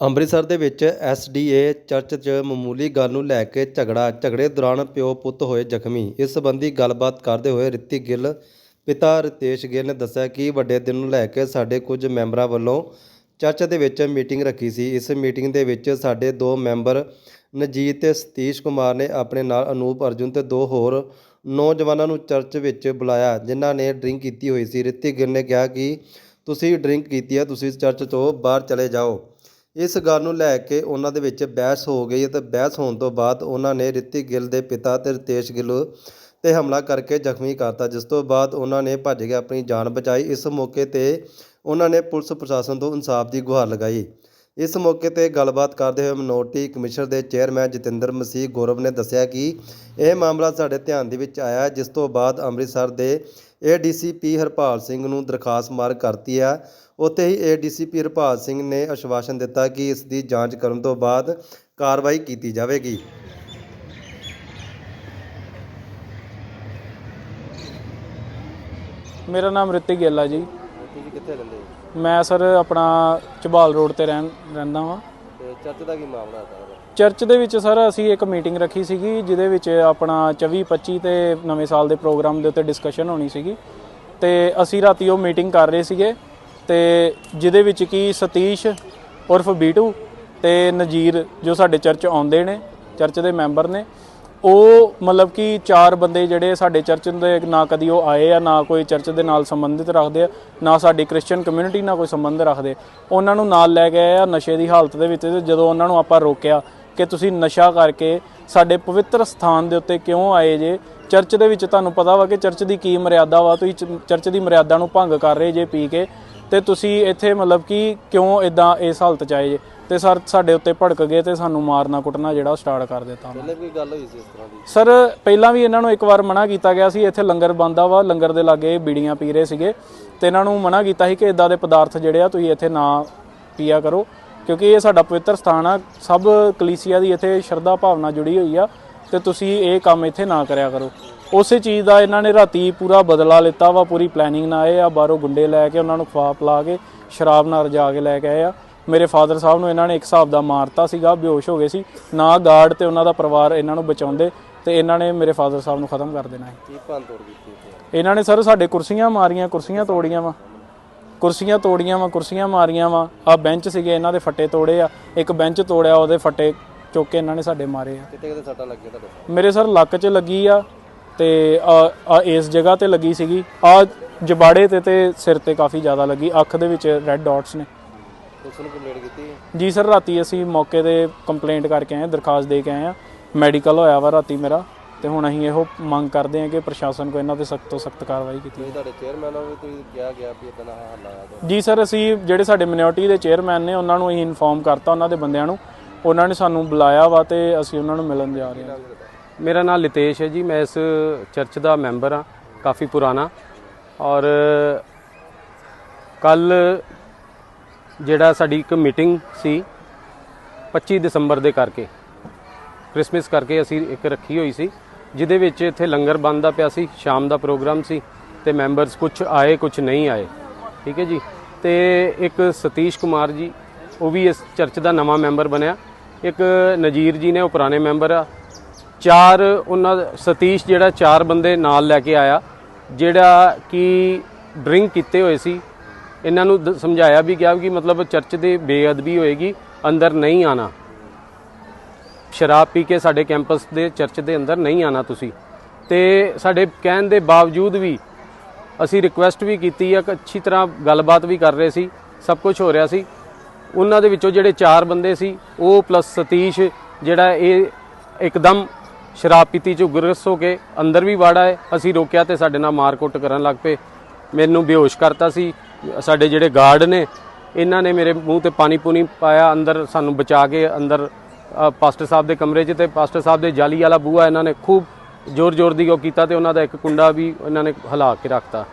ਅੰਮ੍ਰਿਤਸਰ ਦੇ ਵਿੱਚ ਐਸਡੀਏ ਚਰਚ 'ਚ ਮਾਮੂਲੀ ਗੱਲ ਨੂੰ ਲੈ ਕੇ ਝਗੜਾ, ਝਗੜੇ ਦੌਰਾਨ ਪਿਓ ਪੁੱਤ ਹੋਏ ਜ਼ਖਮੀ। ਇਸ ਸੰਬੰਧੀ ਗੱਲਬਾਤ ਕਰਦੇ ਹੋਏ ਰਿਤਿਕ ਗਿੱਲ, ਪਿਤਾ ਰਿਤੇਸ਼ ਗਿੱਲ ਨੇ ਦੱਸਿਆ ਕਿ ਵੱਡੇ ਦਿਨ ਨੂੰ ਲੈ ਕੇ ਸਾਡੇ ਕੁਝ ਮੈਂਬਰਾਂ ਵੱਲੋਂ ਚਰਚ ਦੇ ਵਿੱਚ ਮੀਟਿੰਗ ਰੱਖੀ ਸੀ। ਇਸ ਮੀਟਿੰਗ ਦੇ ਵਿੱਚ ਸਾਡੇ ਦੋ ਮੈਂਬਰ ਨਜੀਤ ਤੇ ਸਤੀਸ਼ ਕੁਮਾਰ ਨੇ ਆਪਣੇ ਨਾਲ ਅਨੂਪ ਅਰਜੁਨ ਤੇ ਦੋ ਹੋਰ ਨੌਜਵਾਨਾਂ ਨੂੰ ਚਰਚ ਵਿੱਚ ਬੁਲਾਇਆ, ਜਿਨ੍ਹਾਂ ਨੇ ਡਰਿੰਕ ਕੀਤੀ ਹੋਈ ਸੀ। ਰਿਤਿਕ ਗਿੱਲ ਨੇ ਕਿਹਾ ਕਿ, ਤੁਸੀਂ ਡਰਿੰਕ ਕੀਤੀ ਹੈ, ਤੁਸੀਂ ਚਰਚ ਤੋਂ ਬਾਹਰ ਚਲੇ ਜਾਓ। ਇਸ ਗੱਲ ਨੂੰ ਲੈ ਕੇ ਉਹਨਾਂ ਦੇ ਵਿੱਚ ਬਹਿਸ ਹੋ ਗਈ ਅਤੇ ਬਹਿਸ ਹੋਣ ਤੋਂ ਬਾਅਦ ਉਹਨਾਂ ਨੇ ਰਿਤਿਕ ਗਿੱਲ ਦੇ ਪਿਤਾ ਤੇ ਰਿਤੇਸ਼ ਗਿੱਲ ਤੇ ਹਮਲਾ ਕਰਕੇ ਜ਼ਖਮੀ ਕਰਤਾ, ਜਿਸ ਤੋਂ ਬਾਅਦ ਉਹਨਾਂ ਨੇ ਭੱਜ ਕੇ ਆਪਣੀ ਜਾਨ ਬਚਾਈ। ਇਸ ਮੌਕੇ ਤੇ ਉਹਨਾਂ ਨੇ ਪੁਲਿਸ ਪ੍ਰਸ਼ਾਸਨ ਤੋਂ ਇਨਸਾਫ ਦੀ ਗੁਹਾਰ ਲਗਾਈ। ਇਸ ਮੌਕੇ ਤੇ ਗੱਲਬਾਤ ਕਰਦੇ ਹੋਏ ਮਿਨੋਰਟੀ ਕਮਿਸ਼ਨਰ ਦੇ ਚੇਅਰਮੈਨ ਜਤਿੰਦਰ ਮਸੀਹ ਗੌਰਵ ਨੇ ਦੱਸਿਆ ਕਿ ਇਹ ਮਾਮਲਾ ਸਾਡੇ ਧਿਆਨ ਦੇ ਵਿੱਚ ਆਇਆ, ਜਿਸ ਤੋਂ ਬਾਅਦ ਅੰਮ੍ਰਿਤਸਰ ਦੇ ਏਡੀਸੀਪੀ ਹਰਪਾਲ ਸਿੰਘ ਨੂੰ ਦਰਖਾਸਤ ਮਾਰ ਕਰਤੀ ਹੈ ਉੱਥੇ ਹੀ ਏਡੀਸੀਪੀ ਹਰਪਾਲ ਸਿੰਘ ਨੇ ਆਸ਼ਵਾਸਨ ਦਿੱਤਾ ਕਿ ਇਸ ਦੀ ਜਾਂਚ ਕਰਨ ਤੋਂ ਬਾਅਦ ਕਾਰਵਾਈ ਕੀਤੀ ਜਾਵੇਗੀ। ਮੇਰਾ ਨਾਮ ਰਿਤਿਕ ਗਿੱਲ ਆ ਜੀ। ਤੁਸੀਂ ਕਿੱਥੇ ਰਹਿੰਦੇ ਮੈਂ ਸਰ ਆਪਣਾ ਝਬਾਲ ਰੋਡ ਤੇ ਰਹਿਣ ਰਹਿੰਦਾ ਤੇ ਚਰਚ ਦਾ ਕੀ ਮਾਮਲਾ ਹੈ ਚਰਚ ਦੇ ਵਿੱਚ ਸਰ ਅਸੀਂ ਇੱਕ ਮੀਟਿੰਗ ਰੱਖੀ ਸੀਗੀ ਜਿਹਦੇ ਵਿੱਚ ਆਪਣਾ 24 25 ਤੇ ਨਵੇਂ ਸਾਲ ਦੇ ਪ੍ਰੋਗਰਾਮ ਦੇ ਉੱਤੇ ਡਿਸਕਸ਼ਨ ਹੋਣੀ ਸੀਗੀ। ਤੇ ਅਸੀਂ ਰਾਤੀ ਉਹ ਮੀਟਿੰਗ ਕਰ ਰਹੇ ਸੀਗੇ। ਤੇ ਜਿਹਦੇ ਵਿੱਚ ਕੀ ਸਤੀਸ਼ ਉਰਫ ਬੀਟੂ ਤੇ ਨਜੀਰ ਜੋ ਸਾਡੇ ਚਰਚ ਆਉਂਦੇ ਨੇ, ਚਰਚ ਦੇ ਮੈਂਬਰ ਨੇ, ਉਹ ਮਤਲਬ ਕਿ ਚਾਰ ਬੰਦੇ ਜਿਹੜੇ ਸਾਡੇ ਚਰਚ ਦੇ ਨਾ ਕਦੀ ਉਹ ਆਏ ਆ, ਨਾ ਕੋਈ ਚਰਚ ਦੇ ਨਾਲ ਸੰਬੰਧਿਤ ਰੱਖਦੇ ਆ, ਨਾ ਸਾਡੀ ਕ੍ਰਿਸਚੀਅਨ ਕਮਿਊਨਿਟੀ ਨਾਲ ਕੋਈ ਸੰਬੰਧ ਰੱਖਦੇ। ਉਹਨਾਂ ਨੂੰ ਨਾਲ ਲੈ ਕੇ ਆਏ ਆ ਨਸ਼ੇ ਦੀ ਹਾਲਤ ਦੇ ਵਿੱਚ ਤੇ ਜਦੋਂ ਉਹਨਾਂ ਨੂੰ ਆਪਾਂ ਰੋਕਿਆ ਕਿ ਤੁਸੀਂ ਨਸ਼ਾ ਕਰਕੇ ਸਾਡੇ ਪਵਿੱਤਰ ਸਥਾਨ ਦੇ ਉੱਤੇ ਕਿਉਂ ਆਏ ਜੇ? ਚਰਚ ਦੇ ਵਿੱਚ ਤੁਹਾਨੂੰ ਪਤਾ ਵਾ ਕਿ ਚਰਚ ਦੀ ਕੀ ਮਰਿਆਦਾ ਵਾ, ਤੁਸੀਂ ਚ- ਚਰਚ ਦੀ ਮਰਿਆਦਾ ਨੂੰ ਭੰਗ ਕਰ ਰਹੇ ਜੇ ਪੀ ਕੇ। ਤੇ ਤੁਸੀਂ ਇੱਥੇ ਮਤਲਬ ਕਿ ਕਿਉਂ ਇਦਾਂ ਇਸ ਹਾਲਤ ਚ ਆਏ ਜੇ? ਤੇ ਸਰ ਸਾਡੇ ਉੱਤੇ ਭੜਕ ਗਏ ਤੇ ਸਾਨੂੰ ਮਾਰਨਾ ਕੁੱਟਣਾ ਜਿਹੜਾ ਸਟਾਰਟ ਕਰ ਦਿੱਤਾ ਉਹਨਾਂ। ਪਹਿਲੇ ਕੋਈ ਗੱਲ ਹੋਈ ਸੀ ਇਸ ਤਰ੍ਹਾਂ ਦੀ? ਸਰ ਪਹਿਲਾਂ ਵੀ ਇਹਨਾਂ ਨੂੰ ਇੱਕ ਵਾਰ ਮਨਾ ਕੀਤਾ ਗਿਆ ਸੀ। ਇੱਥੇ ਲੰਗਰ ਬੰਦਾ ਵਾ ਲੰਗਰ ਦੇ ਲਾਗੇ ਇਹ ਬੀੜੀਆਂ ਪੀ ਰਹੇ ਸੀਗੇ। ਤੇ ਇਹਨਾਂ ਨੂੰ ਮਨਾ ਕੀਤਾ ਸੀ ਕਿ ਇਦਾਂ ਦੇ ਪਦਾਰਥ ਜਿਹੜੇ ਆ ਤੁਸੀਂ ਇੱਥੇ ਨਾ ਪੀਆ ਕਰੋ ਕਿਉਂਕਿ ਇਹ ਸਾਡਾ ਪਵਿੱਤਰ ਸਥਾਨ ਆ। ਸਭ ਕਲੀਸਿਆ ਦੀ ਇੱਥੇ ਸ਼ਰਧਾ ਭਾਵਨਾ ਜੁੜੀ ਹੋਈ ਆ ਤੇ ਤੁਸੀਂ ਇਹ ਕੰਮ ਇੱਥੇ ਨਾ ਕਰਿਆ ਕਰੋ। ਉਸੇ ਚੀਜ਼ ਦਾ ਇਹਨਾਂ ਨੇ ਰਾਤੀ ਪੂਰਾ ਬਦਲਾ ਲਿੱਤਾ ਵਾ ਪੂਰੀ ਪਲੈਨਿੰਗ ਨਾਲ ਆਏ ਆ ਬਾਹਰੋਂ ਗੁੰਡੇ ਲੈ ਕੇ ਉਹਨਾਂ ਨੂੰ ਖਵਾ ਪਿਲਾ ਕੇ ਸ਼ਰਾਬ ਨਾਲ ਰਜਾ ਕੇ ਲੈ ਕੇ ਆਏ ਆ। ਮੇਰੇ ਫਾਦਰ ਸਾਹਿਬ ਨੂੰ ਇਹਨਾਂ ਨੇ ਇੱਕ ਹਿਸਾਬ ਦਾ ਮਾਰਤਾ ਸੀਗਾ ਬੇਹੋਸ਼ ਹੋ ਗਏ ਸੀ। ਨਾ ਗਾਰਡ ਤੇ ਉਹਨਾਂ ਦਾ ਪਰਿਵਾਰ ਇਹਨਾਂ ਨੂੰ ਬਚਾਉਂਦੇ ਤੇ ਇਹਨਾਂ ਨੇ ਮੇਰੇ ਫਾਦਰ ਸਾਹਿਬ ਨੂੰ ਖਤਮ ਕਰ ਦੇਣਾ ਸੀ। ਕੀ ਭੰਨ ਤੋੜ ਕੀਤੀ ਇੱਥੇ? ਇਹਨਾਂ ਨੇ ਸਰ ਸਾਡੇ ਕੁਰਸੀਆਂ ਮਾਰੀਆਂ ਕੁਰਸੀਆਂ ਤੋੜੀਆਂ ਵਾ। ਕੁਰਸੀਆਂ ਤੋੜੀਆਂ ਵਾ ਕੁਰਸੀਆਂ ਮਾਰੀਆਂ ਵਾ। ਆ ਬੈਂਚ ਸੀਗੇ ਇਹਨਾਂ ਦੇ ਫੱਟੇ ਤੋੜੇ ਆ। ਇੱਕ ਬੈਂਚ ਤੋੜਿਆ ਉਹਦੇ ਫੱਟੇ ਚੁੱਕ ਕੇ ਇਹਨਾਂ ਨੇ ਸਾਡੇ ਮਾਰੇ ਆ। ਕਿਤੇ ਕਿਤੇ ਸੱਟਾਂ ਲੱਗੀਆਂ ਤੁਹਾਡੇ ਮੇਰੇ ਸਰ ਲੱਕ 'ਚ ਲੱਗੀ ਆ। ਤੇ ਆ ਇਸ ਜਗ੍ਹਾ ਤੇ ਲੱਗੀ ਸੀਗੀ। ਆ ਜਬਾੜੇ ਤੇ ਤੇ ਸਿਰ ਤੇ ਕਾਫੀ ਜ਼ਿਆਦਾ ਲੱਗੀ। ਅੱਖ ਦੇ ਵਿੱਚ ਰੈੱਡ ਡਾਟਸ ਨੇ। ਪੁਲਿਸ ਨੂੰ ਕੰਪਲੇਂਟ ਕੀਤੀ ਜੀ ਸਰ ਰਾਤੀ ਅਸੀਂ ਮੌਕੇ ਤੇ ਕੰਪਲੇਂਟ ਕਰਕੇ ਆਏ ਹਾਂ, ਦਰਖਾਸਤ ਦੇ ਕੇ ਆਏ ਆ ਮੈਡੀਕਲ ਹੋਇਆ ਵਾ ਰਾਤੀ ਮੇਰਾ। ਤੇ ਹੁਣ ਅਸੀਂ ਇਹੋ ਮੰਗ ਕਰਦੇ ਹਾਂ ਕਿ ਪ੍ਰਸ਼ਾਸਨ ਕੋ ਇਹਨਾਂ ਤੇ ਸਖਤ ਤੋਂ ਸਖਤ ਕਾਰਵਾਈ ਕੀਤੀ ਜਾਵੇ। ਤੁਹਾਡੇ ਚੇਅਰਮੈਨ ਨੂੰ ਵੀ ਤੁਸੀਂ ਕਿਹਾ ਗਿਆ ਵੀ ਇਦਾਂ ਦਾ ਹੱਲ ਆਇਆ ਜੀ ਸਰ ਅਸੀਂ ਜਿਹੜੇ ਸਾਡੇ ਮਿਨੋਰਟੀ ਦੇ ਚੇਅਰਮੈਨ ਨੇ ਉਹਨਾਂ ਨੂੰ ਅਸੀਂ ਇਨਫੋਰਮ ਕਰਤਾ ਉਹਨਾਂ ਦੇ ਬੰਦਿਆਂ ਨੂੰ। ਉਹਨਾਂ ਨੇ ਸਾਨੂੰ ਬੁਲਾਇਆ ਵਾ ਤੇ ਅਸੀਂ ਉਹਨਾਂ ਨੂੰ ਮਿਲਣ ਜਾ ਰਹੇ ਹਾਂ। ਮੇਰਾ ਨਾਮ ਲਿਤੇਸ਼ ਹੈ ਜੀ, ਮੈਂ ਇਸ ਚਰਚ ਦਾ ਮੈਂਬਰ ਹਾਂ, ਕਾਫੀ ਪੁਰਾਣਾ। ਔਰ ਕੱਲ ਜਿਹੜਾ ਸਾਡੀ ਇੱਕ ਮੀਟਿੰਗ ਸੀ 25 ਦਸੰਬਰ ਦੇ ਕਰਕੇ, ਕ੍ਰਿਸਮਸ ਕਰਕੇ ਅਸੀਂ ਇੱਕ ਰੱਖੀ ਹੋਈ ਸੀ, ਜਿਹਦੇ ਵਿੱਚ ਇੱਥੇ ਲੰਗਰ ਬਣਦਾ ਪਿਆ ਸੀ, ਸ਼ਾਮ ਦਾ ਪ੍ਰੋਗਰਾਮ ਸੀ, ਤੇ ਮੈਂਬਰਸ ਕੁਝ ਆਏ ਕੁਝ ਨਹੀਂ ਆਏ। ਠੀਕ ਹੈ ਜੀ? ਤੇ ਇੱਕ ਸਤੀਸ਼ ਕੁਮਾਰ ਜੀ, ਉਹ ਵੀ ਇਸ ਚਰਚ ਦਾ ਨਵਾਂ ਮੈਂਬਰ ਬਣਿਆ। ਇੱਕ ਨਜੀਰ ਜੀ ਨੇ, ਉਹ ਪੁਰਾਣੇ ਮੈਂਬਰ ਆ। ਚਾਰ ਉਹਨਾਂ ਦਾ- ਸਤੀਸ਼ ਜਿਹੜਾ ਚਾਰ ਬੰਦੇ ਨਾਲ ਲੈ ਕੇ ਆਇਆ, ਜਿਹੜਾ ਕਿ ਡਰਿੰਕ ਕੀਤੇ ਹੋਏ ਸੀ, ਇਹਨਾਂ ਨੂੰ ਦ- ਸਮਝਾਇਆ ਵੀ ਗਿਆ ਕਿ ਮਤਲਬ ਚਰਚ ਦੇ ਬੇਅਦਬੀ ਹੋਏਗੀ, ਅੰਦਰ ਨਹੀਂ ਆਣਾ। ਸ਼ਰਾਬ ਪੀ ਕੇ ਸਾਡੇ ਕੈਂਪਸ ਦੇ ਚਰਚ ਦੇ ਅੰਦਰ ਨਹੀਂ ਆਣਾ ਤੁਸੀਂ। ਤੇ ਸਾਡੇ ਕਹਿਣ ਦੇ ਬਾਵਜੂਦ ਵੀ ਅਸੀਂ ਰਿਕੁਐਸਟ ਵੀ ਕੀਤੀ ਹੈ ਕਿ ਅੱਛੀ ਤਰ੍ਹਾਂ ਗੱਲਬਾਤ ਵੀ ਕਰ ਰਹੇ ਸੀ, ਸਭ ਕੁਝ ਹੋ ਰਿਹਾ ਸੀ। ਉਹਨਾਂ ਦੇ ਵਿੱਚੋਂ ਜਿਹੜੇ ਚਾਰ ਬੰਦੇ ਸੀ, ਉਹ ਪਲੱਸ ਸਤੀਸ਼ ਜਿਹੜਾ ਇਹ ਇੱਕਦਮ ਸ਼ਰਾਬ ਪੀਤੀ ਚ ਉਗਰਸ ਹੋ ਕੇ ਅੰਦਰ ਵੀ ਵਾੜਾ ਹੈ। ਅਸੀਂ ਰੋਕਿਆ ਤੇ ਸਾਡੇ ਨਾਲ ਮਾਰਕੁੱਟ ਕਰਨ ਲੱਗ ਪਏ। ਮੈਨੂੰ ਬੇਹੋਸ਼ ਕਰਤਾ ਸੀ। ਸਾਡੇ ਜਿਹੜੇ ਗਾਰਡ ਨੇ, ਇਹਨਾਂ ਨੇ ਮੇਰੇ ਮੂੰਹ ਤੇ ਪਾਣੀ ਪੂਣੀ ਪਾਇਆ, ਅੰਦਰ ਸਾਨੂੰ ਬਚਾ ਕੇ ਅੰਦਰ ਪਾਸਟਰ ਸਾਹਿਬ ਦੇ ਕਮਰੇ 'ਚ ਤੇ ਪਾਸਟਰ ਸਾਹਿਬ ਦੇ ਜਾਲੀ ਵਾਲਾ ਬੂਹਾ ਇਹਨਾਂ ਨੇ ਖੂਬ ਜ਼ੋਰ ਜ਼ੋਰ ਦੀ ਉਹ ਕੀਤਾ ਤੇ ਉਹਨਾਂ ਦਾ ਇੱਕ ਕੁੰਡਾ ਵੀ ਇਹਨਾਂ ਨੇ ਹਿਲਾ ਕੇ ਰੱਖਤਾ।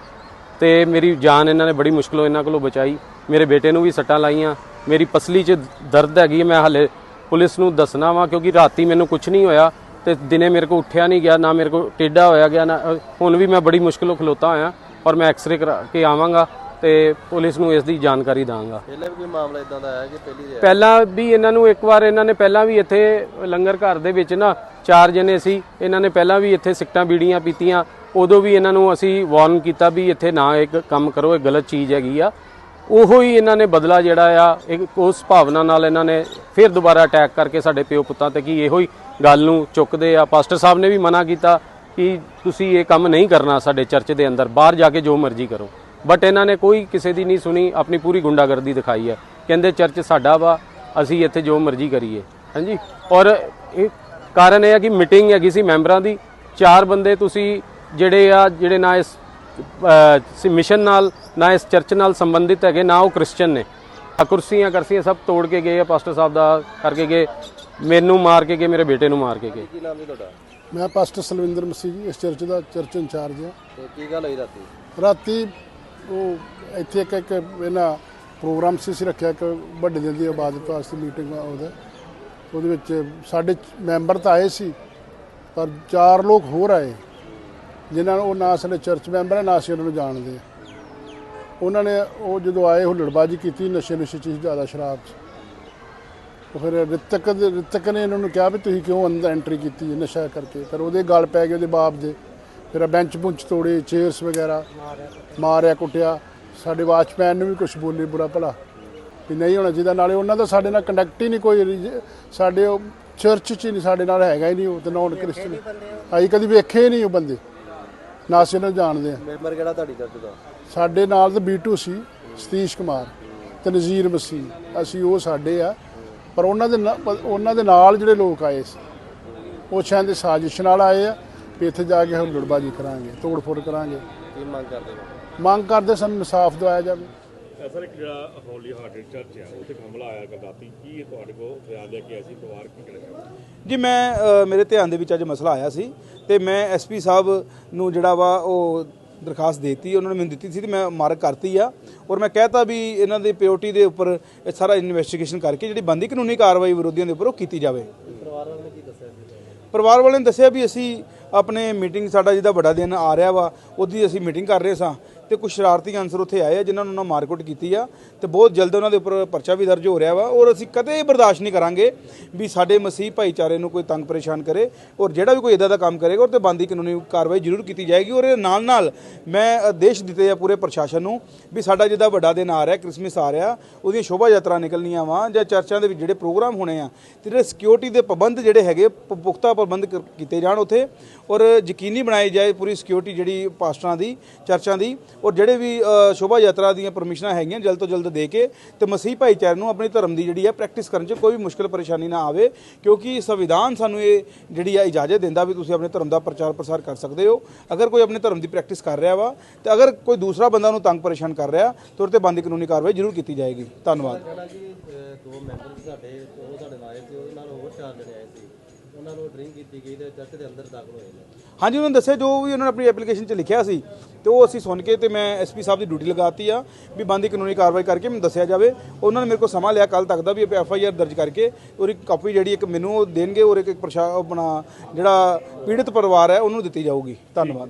ਤੇ ਮੇਰੀ ਜਾਨ ਇਹਨਾਂ ਨੇ ਬੜੀ ਮੁਸ਼ਕਲੋਂ ਇਹਨਾਂ ਕੋਲੋਂ ਬਚਾਈ। ਮੇਰੇ ਬੇਟੇ ਨੂੰ ਵੀ ਸੱਟਾਂ ਲਾਈਆਂ। ਮੇਰੀ ਪਸਲੀ 'ਚ ਦਰਦ ਹੈਗੀ ਮੈਂ ਹਲੇ ਪੁਲਿਸ ਨੂੰ ਦੱਸਣਾ ਵਾ ਕਿਉਂਕਿ ਰਾਤੀ ਮੈਨੂੰ ਕੁਝ ਨਹੀਂ ਹੋਇਆ। ਤੇ ਦਿਨੇ ਮੇਰੇ ਕੋ ਉੱਠਿਆ ਨਹੀਂ ਗਿਆ ਨਾ ਮੇਰੇ ਕੋ ਟੇਢਾ ਹੋਇਆ ਗਿਆ ਨਾ ਹੁਣ ਵੀ ਮੈਂ ਬੜੀ ਮੁਸ਼ਕਲੋਂ ਖਲੋਤਾ ਹੋਇਆ ਔਰ ਮੈਂ ਐਕਸ-ਰੇ ਕਰਾ ਕੇ ਆਵਾਂਗਾ ਤੇ ਪੁਲਿਸ ਨੂੰ ਇਸ ਦੀ ਜਾਣਕਾਰੀ ਦਾਂਗਾ। ਪਹਿਲਾਂ ਵੀ ਕੋਈ ਮਾਮਲਾ ਇਦਾਂ ਦਾ ਆਇਆ ਕਿ ਪਹਿਲੀ ਦੇ ਪਹਿਲਾਂ ਵੀ ਇਹਨਾਂ ਨੂੰ ਇੱਕ ਵਾਰ ਇਹਨਾਂ ਨੇ ਪਹਿਲਾਂ ਵੀ ਇੱਥੇ ਲੰਗਰ ਘਰ ਦੇ ਵਿੱਚ ਨਾ ਚਾਰ ਜਣੇ ਸੀ ਇਹਨਾਂ ਨੇ ਪਹਿਲਾਂ ਵੀ ਇੱਥੇ ਸਿਕਟਾਂ ਬੀੜੀਆਂ ਪੀਤੀਆਂ ਉਦੋਂ ਵੀ ਇਹਨਾਂ ਨੂੰ ਅਸੀਂ ਵਾਰਨ ਕੀਤਾ ਵੀ ਇੱਥੇ ਨਾ ਇੱਕ ਕੰਮ ਕਰੋ ਇਹ ਗਲਤ ਚੀਜ਼ ਹੈਗੀ ਆ। ਉਹੋ ਹੀ ਇਹਨਾਂ ਨੇ ਬਦਲਾ ਜਿਹੜਾ ਆ, ਇੱਕ ਉਸ ਭਾਵਨਾ ਨਾਲ ਇਹਨਾਂ ਨੇ ਫਿਰ ਦੁਬਾਰਾ ਅਟੈਕ ਕਰਕੇ ਸਾਡੇ ਪਿਓ ਪੁੱਤਾਂ ਤੇ ਕੀ ਇਹੋ ਹੀ ਗੱਲ ਨੂੰ ਚੁੱਕਦੇ ਆ। ਪਾਸਟਰ ਸਾਹਿਬ ਨੇ ਵੀ ਮਨਾ ਕੀਤਾ ਕਿ ਤੁਸੀਂ ਇਹ ਕੰਮ ਨਹੀਂ ਕਰਨਾ ਸਾਡੇ ਚਰਚ ਦੇ ਅੰਦਰ, ਬਾਹਰ ਜਾ ਕੇ ਜੋ ਮਰਜ਼ੀ ਕਰੋ। ਬਟ ਇਹਨਾਂ ਨੇ ਕੋਈ ਕਿਸੇ ਦੀ ਨਹੀਂ ਸੁਣੀ, ਆਪਣੀ ਪੂਰੀ ਗੁੰਡਾਗਰਦੀ ਦਿਖਾਈ ਹੈ ਕਹਿੰਦੇ ਚਰਚ ਸਾਡਾ ਵਾ, ਅਸੀਂ ਇੱਥੇ ਜੋ ਮਰਜ਼ੀ ਕਰੀਏ। ਹਾਂਜੀ? ਔਰ ਇਹ ਕਾਰਨ ਇਹ ਹੈ ਕਿ ਮੀਟਿੰਗ ਹੈਗੀ ਸੀ ਮੈਂਬਰਾਂ ਦੀ। ਚਾਰ ਬੰਦੇ ਤੁਸੀਂ ਜਿਹੜੇ ਆ, ਜਿਹੜੇ ਨਾ ਇਸ ਮਿਸ਼ਨ ਨਾਲ ਨਾ ਇਸ ਚਰਚ ਨਾਲ ਸੰਬੰਧਿਤ ਹੈਗੇ ਨਾ ਉਹ ਕ੍ਰਿਸਚੀਅਨ ਨੇ। ਆ ਕੁਰਸੀਆਂ ਕਰਸੀਆਂ ਸਭ ਤੋੜ ਕੇ ਗਏ ਆ ਪਾਸਟਰ ਸਾਹਿਬ ਦਾ ਕਰਕੇ ਗਏ ਮੈਨੂੰ ਮਾਰ ਕੇ ਗਏ ਮੇਰੇ ਬੇਟੇ ਨੂੰ ਮਾਰ ਕੇ ਗਏ। ਕੀ ਨਾਮ ਜੀ ਤੁਹਾਡਾ? ਮੈਂ ਪਾਸਟਰ ਸਲਵਿੰਦਰ ਮਸੀਹ ਜੀ ਇਸ ਚਰਚ ਦਾ ਚਰਚ ਇੰਚਾਰਜ ਹਾਂ। ਤੇ ਕੀ ਗੱਲ ਹੋਈ ਰਾਤੀ? ਰਾਤੀ ਉਹ ਇੱਥੇ ਇੱਕ ਇੱਕ ਇਹਨਾਂ ਪ੍ਰੋਗਰਾਮ ਸੀ ਅਸੀਂ ਰੱਖਿਆ ਇੱਕ ਵੱਡੇ ਦਿਨ ਦੀ ਇਬਾਦਤ ਵਾਸਤੇ ਮੀਟਿੰਗ ਉਹਦਾ। ਉਹਦੇ ਵਿੱਚ ਸਾਡੇ ਮੈਂਬਰ ਤਾਂ ਆਏ ਸੀ ਪਰ ਚਾਰ ਲੋਕ ਹੋਰ ਆਏ। ਜਿਨ੍ਹਾਂ ਨੂੰ ਉਹ ਨਾ ਸਾਡੇ ਚਰਚ ਮੈਂਬਰ ਹੈ ਨਾ ਅਸੀਂ ਉਹਨਾਂ ਨੂੰ ਜਾਣਦੇ ਹਾਂ। ਉਹਨਾਂ ਨੇ ਉਹ ਜਦੋਂ ਆਏ ਹੁੱਲੜਬਾਜੀ ਕੀਤੀ ਨਸ਼ੇ ਨੁਸ਼ੇ ਚ ਜ਼ਿਆਦਾ ਸ਼ਰਾਬ ਚ। ਉਹ ਫਿਰ ਰਿਤਕ ਰਿਤਕ ਨੇ ਇਹਨਾਂ ਨੂੰ ਕਿਹਾ ਵੀ ਤੁਸੀਂ ਕਿਉਂ ਅੰਦਰ ਐਂਟਰੀ ਕੀਤੀ ਨਸ਼ਾ ਕਰਕੇ? ਫਿਰ ਉਹਦੇ ਗੱਲ ਪੈ ਗਏ ਉਹਦੇ ਬਾਪ ਦੇ। ਫਿਰ ਬੈਂਚ ਬੁੰਚ ਤੋੜੇ ਚੇਅਰਸ ਵਗੈਰਾ ਮਾਰਿਆ ਕੁੱਟਿਆ। ਸਾਡੇ ਵਾਚਮੈਨ ਨੂੰ ਵੀ ਕੁਝ ਬੋਲੇ ਬੁਰਾ ਭਲਾ। ਵੀ ਨਹੀਂ ਹੋਣਾ ਚਾਹੀਦਾ ਨਾਲੇ ਉਹਨਾਂ ਦਾ ਸਾਡੇ ਨਾਲ ਕੰਡਕਟ ਹੀ ਨਹੀਂ ਕੋਈ ਸਾਡੇ ਉਹ ਚਰਚ 'ਚ ਹੀ ਨਹੀਂ ਸਾਡੇ ਨਾਲ ਹੈਗਾ ਹੀ ਨਹੀਂ ਉਹ ਤੇ ਨੌਨ ਕ੍ਰਿਸਚਨ ਅਸੀਂ ਕਦੀ ਵੇਖੇ ਹੀ ਨਹੀਂ ਉਹ ਬੰਦੇ। ਨਾ ਅਸੀਂ ਉਹਨਾਂ ਨੂੰ ਜਾਣਦੇ ਆ ਮੈਂਬਰ ਕਿਹੜਾ ਤੁਹਾਡੀ ਚਰਚ ਦਾ? ਸਾਡੇ ਨਾਲ ਤਾਂ ਬੀਟੂ ਸੀ ਸਤੀਸ਼ ਕੁਮਾਰ ਤੇ ਨਜ਼ੀਰ ਮਸੀਹ। ਅਸੀਂ ਉਹ ਸਾਡੇ ਆ। ਪਰ ਉਹਨਾਂ ਦੇ ਨਾ- ਉਹਨਾਂ ਦੇ ਨਾਲ ਜਿਹੜੇ ਲੋਕ ਆਏ ਸੀ ਉਹ ਸ਼ਾਇਦ ਸਾਜ਼ਿਸ਼ ਨਾਲ ਆਏ ਆ ਵੀ ਇੱਥੇ ਜਾ ਕੇ ਹੁੱਲੜਬਾਜੀ ਕਰਾਂਗੇ ਤੋੜ ਫੋੜ ਕਰਾਂਗੇ। ਕੀ ਮੰਗ ਕਰਦੇ ਹੋ ਮੰਗ ਕਰਦੇ ਸਾਨੂੰ ਇਨਸਾਫ ਦਿਵਾਇਆ ਜਾਵੇ। ਸਰ ਇੱਕ ਜਿਹੜਾ ਹੋਲੀ ਹਾਰਟਡ ਚਰਚ ਆ ਉੱਥੇ ਹਮਲਾ ਆਇਆ ਰਾਤੀ। ਕੀ ਇਹ ਤੁਹਾਡੇ ਕੋਲ ਬਿਆਨ ਲੈ ਕੇ ਆਏ ਸੀ ਪਰਿਵਾਰ ਕੀ ਚਾਹੁੰਦਾ ਜੀ ਮੈਂ ਮੇਰੇ ਧਿਆਨ ਦੇ ਵਿੱਚ ਅੱਜ ਮਸਲਾ ਆਇਆ ਸੀ ਤੇ ਮੈਂ ਐਸਪੀ ਸਾਹਿਬ ਨੂੰ ਜਿਹੜਾ ਵਾ ਉਹ ਦਰਖਾਸਤ ਦੇਤੀ ਉਹਨਾਂ ਨੇ ਮੈਨੂੰ ਦਿੱਤੀ ਸੀ ਤੇ ਮੈਂ ਮਾਰਕ ਕਰਤੀ ਆ। ਔਰ ਮੈਂ ਕਹਿਤਾ ਵੀ ਇਹਨਾਂ ਦੇ ਪਿਓਰਟੀ ਦੇ ਉੱਪਰ ਇਹ ਸਾਰਾ ਇਨਵੈਸਟੀਗੇਸ਼ਨ ਕਰਕੇ ਜਿਹੜੀ ਬੰਦੀ ਕਾਨੂੰਨੀ ਕਾਰਵਾਈ ਵਿਰੋਧੀਆਂ ਦੇ ਉੱਪਰ ਉਹ ਕੀਤੀ ਜਾਵੇ। ਪਰਿਵਾਰ ਵਾਲਿਆਂ ਨੇ ਦੱਸਿਆ ਵੀ ਅਸੀਂ ਆਪਣੇ ਮੀਟਿੰਗ ਸਾਡਾ ਜਿਹਦਾ ਵੱਡਾ ਦਿਨ ਆ ਰਿਹਾ ਵਾ ਉਹਦੀ ਅਸੀਂ ਮੀਟਿੰਗ ਕਰ ਰਹੇ ਸਾਂ। ਤੇ ਕੁਝ ਸ਼ਰਾਰਤੀ ਅਨਸਰ ਉੱਥੇ ਆਏ ਆ ਜਿਨ੍ਹਾਂ ਨੂੰ ਉਹਨਾਂ ਮਾਰਕੁੱਟ ਕੀਤੀ ਆ ਤੇ ਬਹੁਤ ਜਲਦ ਉਹਨਾਂ ਦੇ ਉੱਪਰ ਪਰਚਾ ਵੀ ਦਰਜ ਹੋ ਰਿਹਾ ਵਾ ਔਰ ਅਸੀਂ ਕਦੇ ਬਰਦਾਸ਼ਤ ਨਹੀਂ ਕਰਾਂਗੇ ਵੀ ਸਾਡੇ ਮਸੀਹ ਭਾਈਚਾਰੇ ਨੂੰ ਕੋਈ ਤੰਗ ਪਰੇਸ਼ਾਨ ਕਰੇ ਔਰ ਜਿਹੜਾ ਵੀ ਕੋਈ ਇਦਾਂ ਦਾ ਕੰਮ ਕਰੇਗਾ ਉਹ ਤੇ ਬੰਦੀ ਕਾਨੂੰਨੀ ਕਾਰਵਾਈ ਜ਼ਰੂਰ ਕੀਤੀ ਜਾਏਗੀ ਔਰ ਇਹਦੇ ਨਾਲ ਨਾਲ ਮੈਂ ਆਦੇਸ਼ ਦਿੱਤੇ ਆ ਪੂਰੇ ਪ੍ਰਸ਼ਾਸਨ ਨੂੰ ਵੀ ਸਾਡਾ ਜਿਹਦਾ ਵੱਡਾ ਦਿਨ ਆ ਰਿਹਾ, ਕ੍ਰਿਸਮਸ ਆ ਰਿਹਾ, ਉਹਦੀਆਂ ਸ਼ੋਭਾ ਯਾਤਰਾ ਨਿਕਲਣੀਆਂ ਵਾ ਜਾਂ ਚਰਚਾਂ ਦੇ ਵਿੱਚ ਜਿਹੜੇ ਪ੍ਰੋਗਰਾਮ ਹੋਣੇ ਆ, ਤੇ ਜਿਹੜੇ ਸਿਕਿਉਰਿਟੀ ਦੇ ਪ੍ਰਬੰਧ ਜਿਹੜੇ ਹੈਗੇ ਪੁਖਤਾ ਪ੍ਰਬੰਧ ਕੀਤੇ ਜਾਣ ਉੱਥੇ ਔਰ ਯਕੀਨੀ ਬਣਾਈ ਜਾਏ ਪੂਰੀ ਸਿਕਿਉਰਿਟੀ ਜਿਹੜੀ ਪਾਸਟਰਾਂ ਦੀ, ਚਰਚਾਂ ਦੀ ਔਰ ਜਿਹੜੇ ਵੀ ਸ਼ੋਭਾ ਯਾਤਰਾ ਦੀਆਂ ਪਰਮਿਸ਼ਨਾਂ ਹੈਗੀਆਂ ਜਲਦ ਤੋਂ ਜਲਦ ਦੇ ਕੇ ਤੇ ਮਸੀਹ ਭਾਈਚਾਰੇ ਨੂੰ ਆਪਣੇ ਧਰਮ ਦੀ ਜਿਹੜੀ ਹੈ ਪ੍ਰੈਕਟਿਸ ਕਰਨ 'ਚ ਕੋਈ ਵੀ ਮੁਸ਼ਕਲ ਪਰੇਸ਼ਾਨੀ ਨਾ ਆਵੇ ਕਿਉਂਕਿ ਸੰਵਿਧਾਨ ਸਾਨੂੰ ਇਹ ਜਿਹੜੀ ਆ ਇਜਾਜ਼ਤ ਦਿੰਦਾ ਵੀ ਤੁਸੀਂ ਆਪਣੇ ਧਰਮ ਦਾ ਪ੍ਰਚਾਰ ਪ੍ਰਸਾਰ ਕਰ ਸਕਦੇ ਹੋ। ਅਗਰ ਕੋਈ ਆਪਣੇ ਧਰਮ ਦੀ ਪ੍ਰੈਕਟਿਸ ਕਰ ਰਿਹਾ ਵਾ ਤੇ ਅਗਰ ਕੋਈ ਦੂਸਰਾ ਬੰਦਾ ਨੂੰ ਤੰਗ ਪਰੇਸ਼ਾਨ ਕਰ ਰਿਹਾ ਤਾਂ ਉਹਦੇ ਤੇ ਬੰਦੀ ਕਾਨੂੰਨੀ ਕਾਰਵਾਈ ਜ਼ਰੂਰ ਕੀਤੀ ਜਾਏਗੀ। ਧੰਨਵਾਦ। ਦੋ ਮੈਂਬਰ ਸਾਡੇ ਉਹ ਸਾਡੇ ਨਾਲ ਆਏ ਸੀ ਉਹਦੇ ਨਾਲ ਹੋਰ ਚਾਰ ਜਣੇ ਆਏ ਸੀ। ਉਹਨਾਂ ਨੂੰ ਡਰਿੰਕ ਕੀਤੀ ਗਈ ਤੇ ਚਰਚ ਦੇ ਅੰਦਰ ਦਾਖਲ ਹੋਏ ਹਾਂਜੀ ਉਹਨਾਂ ਨੇ ਦੱਸਿਆ ਜੋ ਵੀ ਉਹਨਾਂ ਨੇ ਆਪਣੀ ਐਪਲੀਕੇਸ਼ਨ 'ਚ ਲਿਖਿਆ ਸੀ ਤੇ ਉਹ ਅਸੀਂ ਸੁਣ ਕੇ ਤੇ ਮੈਂ ਐਸਪੀ ਸਾਹਿਬ ਦੀ ਡਿਊਟੀ ਲਗਾਤੀ ਆ ਵੀ ਬੰਦੀ ਕਾਨੂੰਨੀ ਕਾਰਵਾਈ ਕਰਕੇ ਮੈਨੂੰ ਦੱਸਿਆ ਜਾਵੇ। ਉਹਨਾਂ ਨੇ ਮੇਰੇ ਕੋਲ ਸਮਾਂ ਲਿਆ ਕੱਲ ਤੱਕ ਦਾ ਵੀ ਐਫ ਆਈ ਆਰ ਦਰਜ ਕਰਕੇ ਔਰ ਇੱਕ ਕਾਪੀ ਜਿਹੜੀ ਇੱਕ ਮੈਨੂੰ ਉਹ ਦੇਣਗੇ ਔਰ ਇੱਕ ਇੱਕ ਪ੍ਰਸ਼ਾ ਆਪਣਾ ਜਿਹੜਾ ਪੀੜਤ ਪਰਿਵਾਰ ਹੈ ਉਹਨੂੰ ਦਿੱਤੀ ਜਾਊਗੀ। ਧੰਨਵਾਦ।